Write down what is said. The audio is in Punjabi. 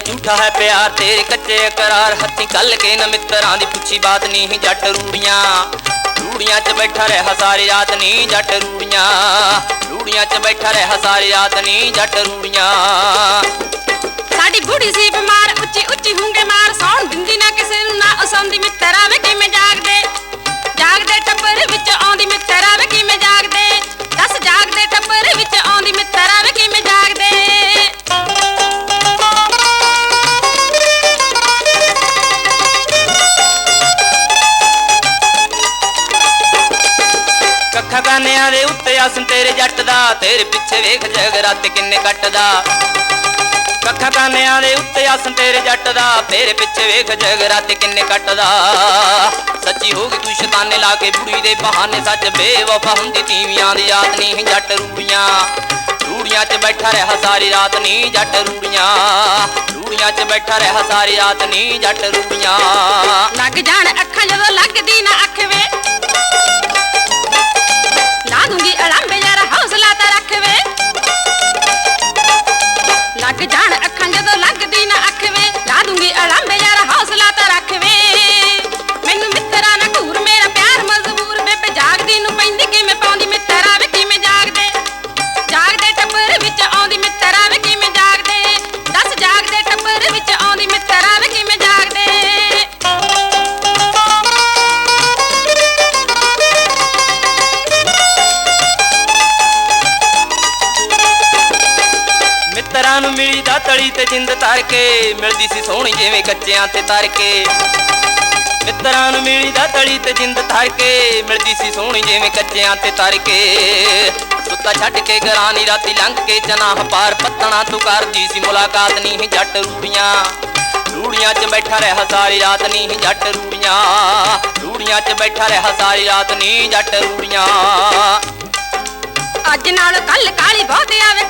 ਝੂਠਾ ਹੈ ਪਿਆਰ, ਤੇਰੇ ਕੱਚੇ ਇਕਰਾਰ। ਹੱਥੀ ਕੱਲ ਕੇ ਨਾ ਮਿੱਤਰਾਂ ਦੀ ਪੁੱਛੀ ਬਾਤ ਨਹੀਂ ਜੱਟ ਰੂੜੀਆਂ। ਰੂੜੀਆਂ 'ਚ ਬੈਠਾ ਰਹਿ ਸਾਰੀ ਰਾਤ ਨਹੀਂ ਜੱਟ ਰੂੜੀਆਂ। ਰੂੜੀਆਂ 'ਚ ਬੈਠਾ ਰਹਿ ਸਾਰੀ ਰਾਤ ਨਹੀਂ ਜੱਟ ਰੂੜੀਆਂ। ਕੱਖਾਂ ਕਾਨਿਆਂ ਦੇ ਉੱਤੇ ਆਸਨ ਤੇਰੇ ਜੱਟ ਦਾ, ਤੇਰੇ ਪਿੱਛੇ ਵੇਖ ਜਗਰਾਤ ਕਿੰਨੇ ਕੱਟਦਾ। ਕੱਖਾਂ ਕਾਨਿਆਂ ਦੇ ਉੱਤੇ ਆਸਨ ਤੇਰੇ ਜੱਟ ਦਾ, ਤੇਰੇ ਪਿੱਛੇ ਵੇਖ ਜਗਰਾਤ ਕਿੰਨੇ ਕੱਟਦਾ। ਸੱਚੀ ਹੋ ਗਈ ਤੂੰ ਸ਼ੈਤਾਨੇ ਲਾ ਕੇ ਬੁੜੀ ਦੇ ਬਹਾਨੇ, ਸੱਚ ਬੇਵਫਾ ਹੁੰਦੀ ਤੀਵੀਆਂ ਦੀ ਯਾਦ ਨਹੀਂ ਜੱਟ ਰੂੜੀਆਂ। ਰੂੜੀਆਂ 'ਚ ਬੈਠਾ ਰਿਹਾ ਸਾਰੀ ਰਾਤ ਨਹੀਂ ਜੱਟ ਰੂੜੀਆਂ। ਰੂੜੀਆਂ 'ਚ ਬੈਠਾ ਰਿਹਾ ਸਾਰੀ ਰਾਤ ਨਹੀਂ ਜੱਟ ਰੂੜੀਆਂ। ਲੱਗ ਜਾਣ ਅੱਖਾਂ ਜਦੋਂ ਮਿਲੀ ਦਾ ਤਲੀ ਤੇ ਜਿੰਦ ਤਰ ਕੇ ਮਿਲਦੀ ਸੀ ਸੋਹਣੀ ਜਿਵੇਂ ਕੱਚਿਆਂ ਤੇ ਤਰ ਕੇ ਮਿੱਤਰਾਂ ਨੂੰ ਮਿਲੀ ਦਾ ਤਲੀ ਤੇ ਜਿੰਦ ਤਰ ਕੇ ਮਿਲਦੀ ਸੀ ਸੋਹਣੀ ਜਿਵੇਂ ਕੱਚਿਆਂ ਤੇ ਤਰ ਕੇ ਸੁੱਤਾ ਛੱਡ ਕੇ ਗਰਾਨੀ ਰਾਤੀ ਲੰਘ ਕੇ ਚਨਾਹ ਪਾਰ ਪੱਤਣਾ ਤੂੰ ਕਰਦੀ ਸੀ ਮੁਲਾਕਾਤ ਨਹੀਂ ਜੱਟ ਰੂੜੀਆਂ। ਰੂੜੀਆਂ 'ਚ ਬੈਠਾ ਰਿਹਾ ਸਾਰੀ ਰਾਤ ਨਹੀਂ ਜੱਟ ਰੂੜੀਆਂ। ਰੂੜੀਆਂ 'ਚ ਬੈਠਾ ਰਿਹਾ ਸਾਰੀ ਰਾਤ ਨਹੀਂ ਜੱਟ ਰੂੜੀਆਂ। ਅੱਜ ਨਾਲ ਕੱਲ ਕਾਲੀ ਬਹੁਤ ਆਵੇ